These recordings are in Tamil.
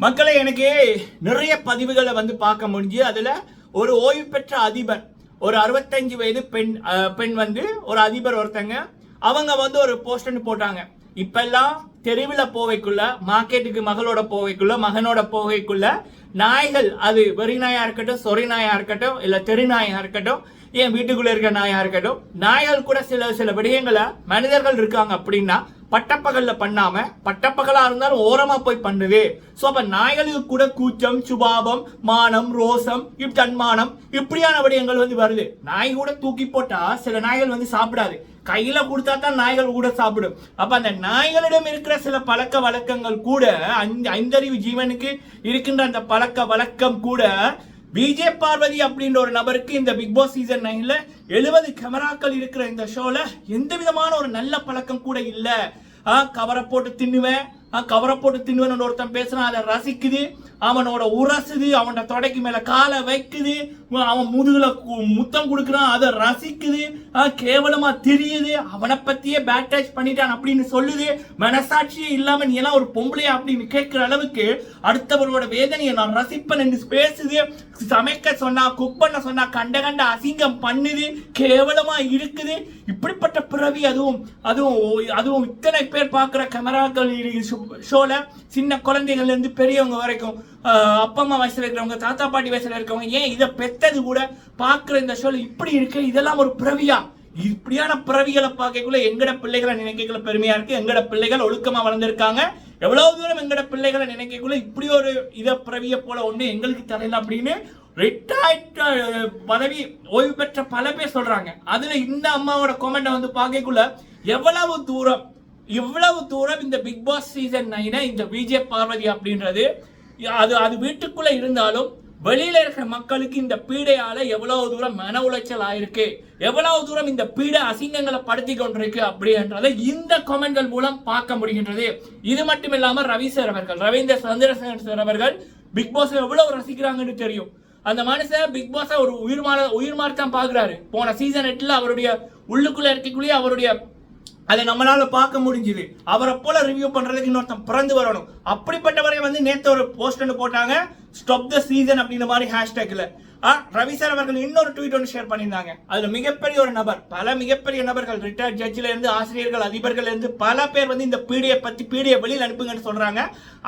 மக்களை எனக்கு நிறைய பதிவுகளை வந்து பார்க்க முடிஞ்சு அதில் ஒரு ஓய்வு பெற்ற அதிபர் ஒரு அறுபத்தஞ்சு வயது பெண் பெண் வந்து ஒரு அதிபர் ஒருத்தங்க அவங்க வந்து ஒரு போஸ்டர்னு போட்டாங்க. இப்பெல்லாம் தெருவில் போவைக்குள்ள மார்க்கெட்டுக்கு மகளோட போவைக்குள்ள மகனோட போகைக்குள்ள நாய்கள் அது வெறி நாயாக இருக்கட்டும் சொறி நாயாக இருக்கட்டும் இல்லை தெரு நாயாக இருக்கட்டும் என் வீட்டுக்குள்ளே இருக்க நாயாக இருக்கட்டும் நாய்கள் கூட சில சில விடயங்களை மனிதர்கள் இருக்காங்க அப்படின்னா பட்டப்பகல்ல பண்ணாம பட்டப்பகலா இருந்தாலும் ஓரமா போய் பண்ணுது. சோ அப்ப நாய்களுக்கு கூட கூச்சம் சுபாவம் மானம் ரோசம் இப் தன்மானம் இப்படியான விடயங்கள் வந்து வருது. நாய் கூட தூக்கி போட்டா சில நாய்கள் வந்து சாப்பிடாது. கையில கொடுத்தா தான் நாய்கள் கூட சாப்பிடும். அப்ப அந்த நாய்களிடம் இருக்கிற சில பழக்க வழக்கங்கள் கூட அந்த ஐந்தறிவு ஜீவனுக்கு இருக்கின்ற அந்த பழக்க வழக்கம் கூட விஜய் பார்வதி அப்படின்ற ஒரு நபருக்கு இந்த பிக் பாஸ் சீசன் நைன்ல எழுபது கேமராக்கள் இருக்கிற இந்த ஷோல எந்த விதமான ஒரு நல்ல பழக்கம் கூட இல்ல. கவரை போட்டு தின்னுவேன். ஆ, கவரை போட்டு தின்னுவேன் ஒருத்தன் பேசுறான். அதை ரசிக்குது. அவனோட உரசுது அவனோட தொடைக்கு மேல காலை வைக்குது அவன் முதுகுல முத்தம் கொடுக்குறான் அதை ரசிக்குது ஆ, கேவலமா தெரியுது அவனை பத்தியே பேட் டச் பண்ணிட்டான் அப்படின்னு சொல்லுது. மனசாட்சியே இல்லாம நீ எல்லாம் ஒரு பொம்பளையா அப்படின்னு கேட்கிற அளவுக்கு அடுத்தவரோட வேதனையை நான் ரசிப்பேன் என்று பேசுது. சமைக்க சொன்னா குக் பண்ண சொன்னா கண்ட கண்ட அசிங்கம் பண்ணுது கேவலமா இருக்குது. இப்படிப்பட்ட பிறவி அதுவும் அதுவும் அதுவும் இத்தனை பேர் பார்க்குற கேமராக்கள் ஷோல சின்ன குழந்தைகள்லேருந்து பெரியவங்க வரைக்கும் அப்பா அம்மா வயசில் இருக்கிறவங்க தாத்தா பாட்டி வயசில் இருக்கிறவங்க ஏன் இதை பெத்தது கூட பார்க்குற இந்த ஷோல இப்படி இருக்கு? இதெல்லாம் ஒரு பிறவியா? இப்படியான பிறவிகளை பார்க்கக்குள்ள எங்கட பிள்ளைகளை நினைக்கக்குள்ள பெருமையா இருக்கு? எங்கட பிள்ளைகள் ஒழுக்கமா வளர்ந்துருக்காங்க? எவ்வளவு தூரம் எங்கட பிள்ளைகளை நினைக்கக்குள்ள இப்படி ஒரு இதை பிறவிய போல ஒண்ணு எங்களுக்கு தரல அப்படின்னு ரிட்டையர்ட் பதவி ஓய்வு பெற்ற பல பேர் சொல்றாங்க. அதுல இந்த அம்மாவோட கொமெண்ட வந்து பார்க்கக்குள்ள எவ்வளவு தூரம் இவ்வளவு தூரம் இந்த பிக் பாஸ் சீசன் நைனை இந்த விஜய் பார்வதி அப்படின்றது அது அது வீட்டுக்குள்ளே இருந்தாலும் வெளியில் இருக்கிற மக்களுக்கு இந்த பீடையால் எவ்வளவு தூரம் மன உளைச்சல் ஆயிருக்கு எவ்வளவு தூரம் இந்த பீடை அசிங்கங்களை படுத்தி கொண்டிருக்கு அப்படின்றதை இந்த கமெண்ட்கள் மூலம் பார்க்க முடிகின்றது. இது மட்டும் இல்லாமல் ரவி சார் அவர்கள் ரவீந்திர சந்திரசேகர் சார் அவர்கள் பிக் பாஸ் எவ்வளவு ரசிக்கிறாங்கன்னு தெரியும். அந்த மனுஷன் பிக் பாஸை ஒரு உயிர் மாற உயிர் மாறத்தான் தான் போன சீசன் எட்டில் அவருடைய உள்ளுக்குள்ளே இருக்கக்குள்ளேயே அவருடைய அதை நம்மளால பார்க்க முடிஞ்சுது. அவரை போல ரிவ்யூ பண்றதுக்கு இன்னொருத்தன் பிறந்து வரணும். அப்படிப்பட்டவரை வந்து நேத்து ஒரு போஸ்ட் ஒன்று போட்டாங்க. ஸ்டாப் த சீசன் அப்படின்ற மாதிரி ஹேஷ்டேக்ல ரவி சார் அவர்கள் இன்னொரு ட்வீட் ஒன்று ஷேர் பண்ணியிருந்தாங்க. அதுல மிகப்பெரிய ஒரு நபர் பல மிகப்பெரிய நபர்கள் ரிட்டையர்ட் ஜட்ஜில இருந்து ஆசிரியர்கள் அதிபர்கள் இருந்து பல பேர் வந்து இந்த பீடியை பத்தி பீடியை வெளியில் அனுப்புங்கன்னு சொல்றாங்க.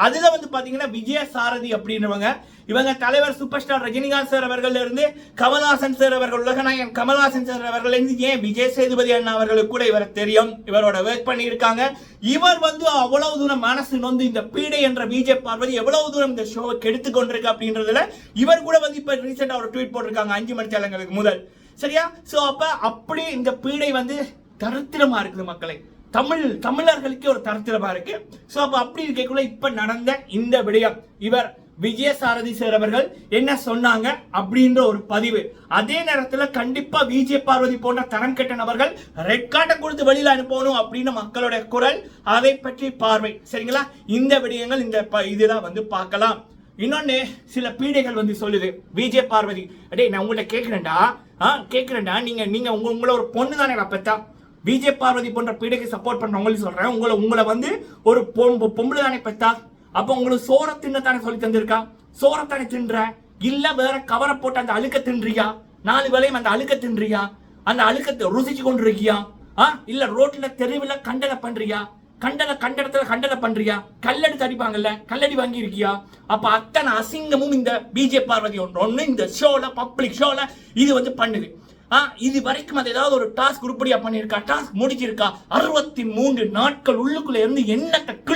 அதுல வந்து பாத்தீங்கன்னா விஜய சாரதி அப்படின்றவங்க. இவங்க தலைவர் சூப்பர் ஸ்டார் ரஜினிகாந்த் சார் அவர்கள் இருந்து கமல்ஹாசன் சார் அவர்கள் உலகநாயகன் கமல்ஹாசன் சார் அவர்கள் இருந்து ஏன் விஜய் சேதுபதி அண்ணா அவர்களுக்கு கூட இவர் தெரியும்? இவரோட ஒர்க் பண்ணியிருக்காங்க. இவர் வந்து அவ்வளவு தூரம் மனசு நொந்து இந்த பீடை என்ற விஜய் பார்வதி எவ்வளவு தூரம் இந்த ஷோவை கெடுத்து கொண்டிருக்கு அப்படின்றதுல இவர் கூட வந்து இப்ப ரீசெண்டா ஒரு ட்வீட் போட்டிருக்காங்க. அஞ்சு மணி சேலங்களுக்கு முதல். சரியா? சோ அப்ப அப்படி இந்த பீடை வந்து தரித்திரமா இருக்குது மக்களை. தமிழ் தமிழர்களுக்கே ஒரு தரத்திரமா இருக்கு. சோ அப்ப அப்படி இருக்கக்குள்ள இப்ப நடந்த இந்த விடயம் இவர் விஜயசாரதி சார் அவர்கள் என்ன சொன்னாங்க அப்படின்ற ஒரு பதிவு. அதே நேரத்தில் கண்டிப்பா விஜய பார்வதி போன்ற தரம் கெட்ட நபர்கள் ரெட் கார்டை கொடுத்து வெளியில் அனுப்பணும் அப்படின்னு மக்களுடைய குரல் அதை பற்றி பார்வை. சரிங்களா? இந்த விடயங்கள் இந்த ப- வந்து பார்க்கலாம். இன்னொன்னு சில பீடைகள் வந்து சொல்லுது விஜய பார்வதி. அடே நான் உங்கள்ட்ட கேட்கிறேன்டா. ஆ கேட்கிறேன்டா. நீங்க நீங்க உங்க உங்களை ஒரு பொண்ணு தானே பெத்தா விஜய பார்வதி போன்ற பீடைக்கு சப்போர்ட் பண்றவங்களுக்கு சொல்றேன். உங்களை உங்களை வந்து ஒரு பொம்- பொம்பளை தானே பெத்தா அப்ப உங்களுக்கு சோற தின்னத்தானே சொல்லி தந்திருக்கா? சோறத்தானே தின்ற? இல்ல வேற கவரை போட்டு அந்த அழுக்க தின்றியா? நாலு வேளையும் அந்த அழுக்க தின்றியா? அந்த அழுக்கத்தை ருசிச்சு கொண்டு இருக்கியா ஆ? இல்ல ரோட்ல தெருவுல கண்டன பண்றியா? கண்டன கண்டனத்துல கண்டன பண்றியா? கல்லடி தடிப்பாங்கல்ல கல்லடி வாங்கி இருக்கியா அப்ப அத்தனை அசிங்கமும் இந்த பிஜே பார்வதி ஒன்று இந்த ஷோல பப்ளிக் ஷோல இது வந்து பண்ணுது. ஆ இது வரைக்கும் அது ஏதாவது ஒரு டாஸ்க் உருப்படியா பண்ணியிருக்கா? டாஸ்க் முடிச்சிருக்கா? அறுபத்தி மூன்று நாட்கள் உள்ளுக்குள்ள இருந்து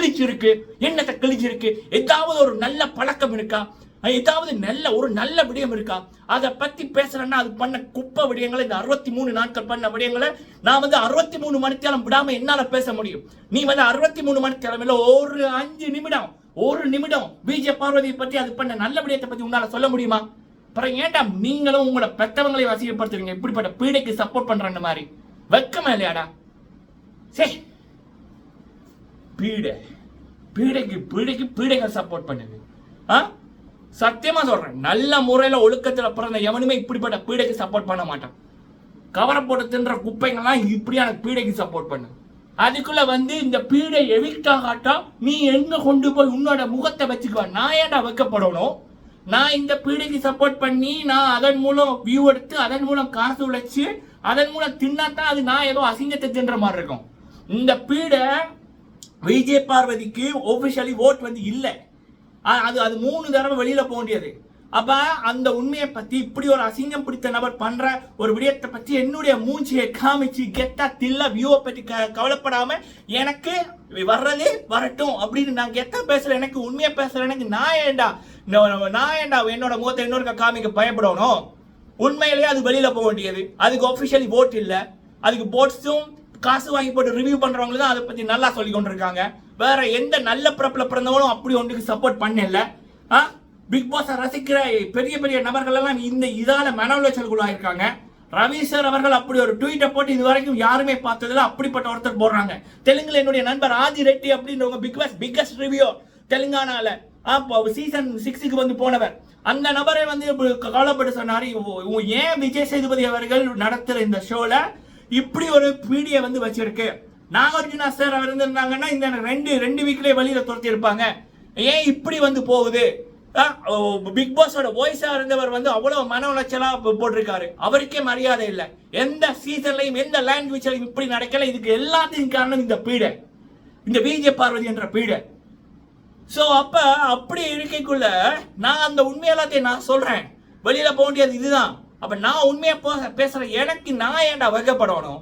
என்னத்தை கிழிச்சிருக்கு என்னத்தை கிழிச்சிருக்கு ஏதாவது ஒரு நல்ல பழக்கம் இருக்கா? ஏதாவது நல்ல ஒரு நல்ல விடயம் இருக்கா? அதை பத்தி பேசுறேன்னா அது பண்ண குப்பை விடயங்களை இந்த அறுபத்தி மூணு நாட்கள் பண்ண விடயங்களை நான் வந்து அறுபத்தி மூணு மணித்தேலம் விடாம என்னால பேச முடியும். நீ வந்து அறுபத்தி மூணு மணித்தேலம் ஒரு அஞ்சு நிமிடம் ஒரு நிமிடம் பிஜே பார்வதியை பத்தி அது பண்ண நல்ல விடயத்தை பத்தி உன்னால சொல்ல முடியுமா? அப்புறம் ஏன்டா நீங்களும் உங்களோட பெத்தவங்களை வசிக்கப்படுத்துறீங்க இப்படிப்பட்ட பீடைக்கு சப்போர்ட் பண்ற மாதிரி. வெக்கமா இல்லையாடா? சே பீடை. பீடைக்கு பீடைக்கு பீடைகள் சப்போர்ட் பண்ணுது. ஆ? சத்தியமா சொல்றேன். நல்ல முறையில ஒழுக்கத்துல பிறந்த எவனுமே இப்படிப்பட்ட பீடைக்கு சப்போர்ட் பண்ண மாட்டான். கவரை போட்டு தின்ற குப்பைகள்லாம் இப்படியான பீடைக்கு சப்போர்ட் பண்ணு அதுக்குள்ள வந்து இந்த பீடை எவிக்ட் நீ எங்க கொண்டு போய் உன்னோட முகத்தை வச்சுக்குவ? நான் ஏன்டா வைக்கப்படணும்? நான் இந்த பீடைக்கு சப்போர்ட் பண்ணி நான் அதன் மூலம் வியூ எடுத்து அதன் மூலம் காசு உழைச்சி அதன் மூலம் தின்னாதான் அது நான் ஏதோ அசிங்கத்தை தின்ற மாதிரி இருக்கும். இந்த பீடை விஜய் பார்வதிக்கு ஒபிஷியலி ஓட் வந்து இல்லை. அது அது மூணு தடவை வெளியில போக வேண்டியது. அப்ப அந்த உண்மையை பத்தி இப்படி ஒரு அசிங்கம் பிடித்த நபர் பண்ற ஒரு விடயத்தை பத்தி என்னுடைய மூஞ்சியை காமிச்சு கெத்தா தில்ல வியூவை பத்தி க- கவலைப்படாம எனக்கு வர்றதே வரட்டும் அப்படின்னு நான் கெத்தா பேசுகிறேன் எனக்கு உண்மையை பேசுகிறேன் எனக்கு நான் ஏண்டா நான் ஏண்டா என்னோட முகத்தை இன்னொரு காமிக்க பயப்படணும்? உண்மையிலேயே அது வெளியில போக வேண்டியது. அதுக்கு ஒபிஷியலி ஓட் இல்லை. அதுக்கு போட்ஸும் காசு வாங்கி போட்டு ரிவ்யூ பண்றவங்க தான் அதை பத்தி நல்லா சொல்லி கொண்டிருக்காங்க. வேற எந்த நல்ல பிறப்பில் பிறந்தவங்களும் அப்படி ஒன்றுக்கு சப்போர்ட் பண்ணல. ஆ? பிக் பாஸ் ரசிக்கிற பெரிய பெரிய நபர்கள் எல்லாம் இந்த இதால மன உளைச்சலுக்குள்ளாயிருக்காங்க. ரவி சார் அவர்கள் அப்படி ஒரு ட்வீட்டை போட்டு இது வரைக்கும் யாருமே பார்த்ததில்ல. அப்படிப்பட்ட ஒருத்தர் போடுறாங்க. தெலுங்குல என்னுடைய நண்பர் ஆதி ரெட்டி அப்படின்றவங்க பிக் பாஸ் பிக்கஸ்ட் ரிவ்யூ தெலுங்கானால. சீசன் சிக்ஸுக்கு வந்து போனவர். அந்த நபரை வந்து இப்படி கவலைப்பட்டு சொன்னார் ஏன் விஜய் சேதுபதி அவர்கள் நடத்துற இந்த ஷோல இப்படி ஒரு பீடியை வந்து வச்சிருக்கு. நாகார்ஜுனா சார் அவர் இருந்திருந்தாங்கன்னா இந்த ரெண்டு ரெண்டு வீக்லயே வெளியில் துரத்தி இருப்பாங்க ஏன் இப்படி வந்து போகுது? பிக் பாஸோட வாய்ஸா இருந்தவர் வந்து அவ்வளவு மன உளைச்சலா போட்டிருக்காரு. அவருக்கே மரியாதை இல்லை. எந்த சீசன்லையும் எந்த லாங்குவேஜ்லையும் இப்படி நடக்கல. இதுக்கு எல்லாத்தையும் காரணம் இந்த பீடை. இந்த பிஜே பார்வதி என்ற பீடை. ஸோ அப்ப அப்படி இருக்கைக்குள்ள நான் அந்த உண்மை எல்லாத்தையும் நான் சொல்றேன். வெளியில போக வேண்டியது இதுதான். அப்போ நான் உண்மையாக போக பேசுகிற எனக்கு நான் ஏன்டா வைக்கப்படணும்?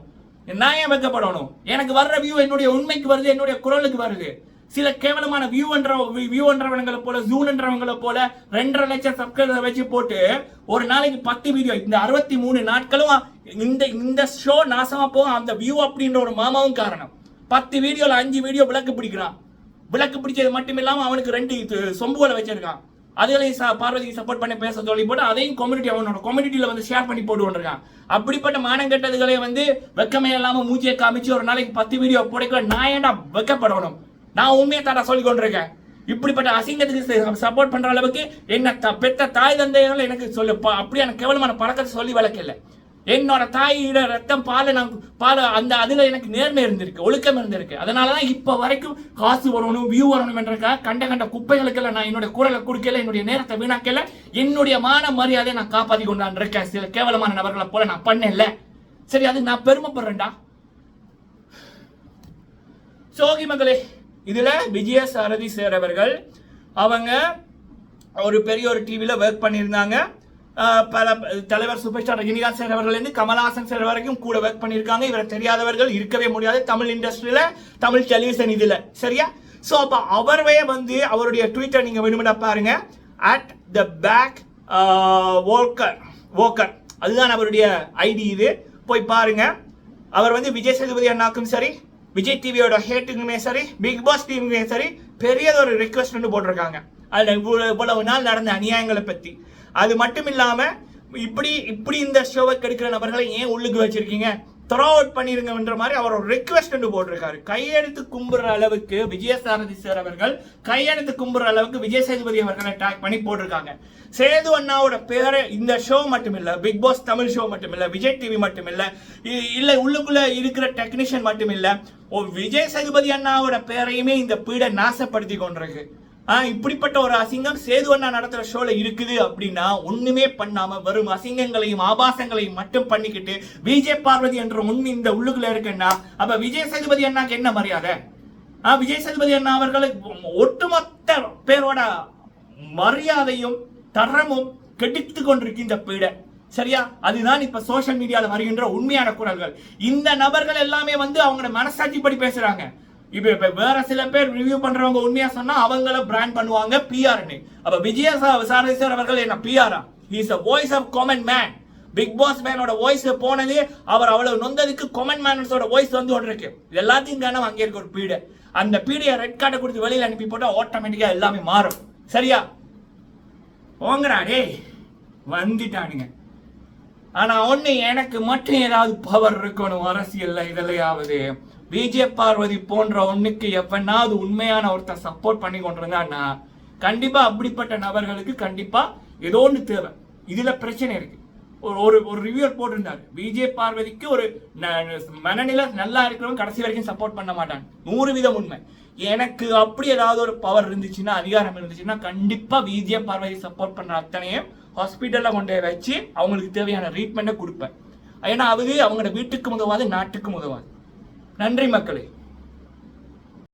நான் ஏன் வைக்கப்படணும்? எனக்கு வர்ற வியூ என்னுடைய உண்மைக்கு வருது என்னுடைய குரலுக்கு வருது. சில கேவலமான வியூன்ற வியூன்றவங்களை போல ஜூன்ன்றவங்களை போல ரெண்டரை லட்சம் சப்ஸ்கிரைபர் வச்சு போட்டு ஒரு நாளைக்கு பத்து வீடியோ இந்த அறுபத்தி மூணு நாட்களும் இந்த இந்த ஷோ நாசமா போகும். அந்த வியூ அப்படின்ற ஒரு மாமாவும் காரணம். பத்து வீடியோல அஞ்சு வீடியோ விளக்கு பிடிக்கிறான். விளக்கு பிடிச்சது மட்டும் இல்லாமல் அவனுக்கு ரெண்டு இது சொம்புகளை வச்சிருக்கான். அதுகளையும் பார்வதிக்கு சப்போர்ட் பண்ணி பேச சொல்லி போட்டு அதையும் கம்யூனிட்டி அவனோட கம்யூனிட்டியில் வந்து ஷேர் பண்ணி போட்டு அப்படிப்பட்ட மானம் கெட்டதுகளை வந்து வெக்கமே இல்லாமல் மூச்சியை காமிச்சு ஒரு நாளைக்கு பத்து வீடியோ போடைக்குள்ள நான் ஏன்டா வெக்கப்படணும்? நான் உண்மையை தாடா சொல்லி கொண்டிருக்கேன். இப்படிப்பட்ட அசிங்கத்துக்கு சப்போர்ட் பண்ற அளவுக்கு என்ன த- பெத்த தாய் தந்தைகள் எனக்கு சொல்லு அப்படியான கேவலமான பழக்கத்தை சொல்லி வளர்க்கல. என்னோட தாயோட ரத்தம் பால நான் பால அந்த அதுல எனக்கு நேர்மை இருந்திருக்கு ஒழுக்கம் இருந்திருக்கு. அதனாலதான் இப்ப வரைக்கும் காசு வரணும் வியூ வரணும் என்றக்காக கண்ட கண்ட குப்பைகளுக்கெல்லாம் நான் என்னுடைய குரலை கொடுக்கல என்னுடைய நேரத்தை வீணாக்கல என்னுடைய மான மரியாதையை நான் காப்பாத்தி கொண்டான் இருக்கேன். சில கேவலமான நபர்களை போல நான் பண்ணல சரி அது நான் பெருமைப்படுறேன்டா. சோகி மகளே இதுல விஜய சாரதி சேரவர்கள் அவர்கள் அவங்க ஒரு பெரிய ஒரு டிவியில் ஒர்க் பண்ணியிருந்தாங்க. பல தலைவர் சூப்பர் ஸ்டார் ரஜினிகாந்த் சார் அவர்கள்லேருந்து கமல்ஹாசன் சார் வரைக்கும் கூட ஒர்க் பண்ணியிருக்காங்க. இவரை தெரியாதவர்கள் இருக்கவே முடியாது. தமிழ் இண்டஸ்ட்ரியில தமிழ் டெலிவிஷன் இதில். சரியா? ஸோ அப்போ அவரவே வந்து அவருடைய ட்விட்டர் நீங்கள் வேணுமெண்டா பாருங்க. At the back walker walker அதுதான் அவருடைய ஐடி இது. போய் பாருங்க. அவர் வந்து விஜய் சேதுபதி அண்ணாக்கும் சரி விஜய் டிவியோட ஹேட்டுக்குமே சரி பிக் பாஸ் டிவிக்குமே சரி பெரியதொரு ரிக்வெஸ்ட் வந்து போட்டிருக்காங்க. அதில் இவ்வளோ இவ்வளவு நாள் நடந்த அநியாயங்களை பற்றி அது மட்டும் இல்லாமல் இப்படி இப்படி இந்த ஷோவை கெடுக்கிற நபர்களை ஏன் உள்ளுக்கு வச்சிருக்கீங்க? த்ரோ அவுட் பண்ணிருங்கன்ற மாதிரி அவர் ஒரு ரெக்வெஸ்ட் வந்து போட்டிருக்காரு. கையெழுத்து கும்புற அளவுக்கு விஜயசாரதி சார் அவர்கள் கையெழுத்து கும்புற அளவுக்கு விஜய் சேதுபதி அவர்களை டாக் பண்ணி போட்டிருக்காங்க. சேது அண்ணாவோட பேரை இந்த ஷோ மட்டும் இல்லை பிக் பாஸ் தமிழ் ஷோ மட்டும் இல்லை விஜய் டிவி மட்டும் இல்லை இ- உள்ளுக்குள்ள இருக்கிற டெக்னீஷியன் மட்டும் இல்லை ஓ விஜய் சேதுபதி அண்ணாவோட பேரையுமே இந்த பீடை நாசப்படுத்தி கொண்டிருக்கு. இப்படிப்பட்ட ஒரு அசிங்கம் சேது அண்ணா நடத்துற ஷோல இருக்குது அப்படின்னா ஒண்ணுமே பண்ணாம வரும் அசிங்கங்களையும் ஆபாசங்களையும் மட்டும் பண்ணிக்கிட்டு விஜய் பார்வதி என்ற முன் இந்த உள்ளுக்குள்ள இருக்குன்னா அப்ப விஜய் சேதுபதி அண்ணாக்கு என்ன மரியாதை? ஆஹ் விஜய் சேதுபதி அண்ணா அவர்களுக்கு ஒட்டுமொத்த பேரோட மரியாதையும் தரமும் கெடுத்து கொண்டிருக்கு இந்த பீடை. சரியா? அதுதான் இப்ப சோஷியல் மீடியால வருகின்ற உண்மையான குரல்கள். இந்த நபர்கள் எல்லாமே வந்து அவங்க மனசாட்சிப்படி பேசுறாங்க. இப்போ இப்போ வேற சில பேர் ரிவ்யூ பண்றவங்க உண்மையா சொன்னா அவங்கள பிராண்ட் பண்ணுவாங்க பிஆர்னு அப்ப விஜய சா- சாரதி அவர்கள் என்ன பிஆரா is a voice of common man big boss மேனோட voice போனதே அவர் அவ்வளவு நொந்ததுக்கு காமன் மேனஸோட வாய்ஸ் வந்து ஒன்று இருக்கு. எல்லாத்தையும் காரணம் அங்கே இருக்க ஒரு பீடை. அந்த பீடியை ரெட் கார்டை கொடுத்து வெளியில் அனுப்பி போட்டால் ஆட்டோமேட்டிக்காக எல்லாமே மாறும். சரியா? போங்கடா டேய். வந்துட்டானுங்க. ஆனா ஒண்ணு எனக்கு மட்டும் ஏதாவது பவர் இருக்கணும் அரசியல்ல இதுலயாவது. விஜய பார்வதி போன்ற ஒண்ணுக்கு எப்பனாவது உண்மையான ஒருத்தன் சப்போர்ட் பண்ணி கொண்டிருந்தான்னா கண்டிப்பா அப்படிப்பட்ட நபர்களுக்கு கண்டிப்பா ஏதோ ஒன்று தேவை. இதுல பிரச்சனை இருக்கு. ஒரு ஒரு ஒரு போட்டிருந்தார். போட்டிருந்தாரு பார்வதிக்கு ஒரு ந- மனநிலை நல்லா இருக்கிறவங்க கடைசி வரைக்கும் சப்போர்ட் பண்ண மாட்டாங்க. நூறு வீதம் உண்மை. எனக்கு அப்படி ஏதாவது ஒரு பவர் இருந்துச்சுன்னா அதிகாரம் இருந்துச்சுன்னா கண்டிப்பா விஜய பார்வதி சப்போர்ட் பண்ற அத்தனையும் ஹாஸ்பிட்டல்ல கொண்டு போய் வச்சு அவங்களுக்கு தேவையான ட்ரீட்மெண்ட்டை கொடுப்பேன். ஏன்னா அது அவங்களோட வீட்டுக்கு உதவாது நாட்டுக்கும் உதவாது. நன்றி மக்களே.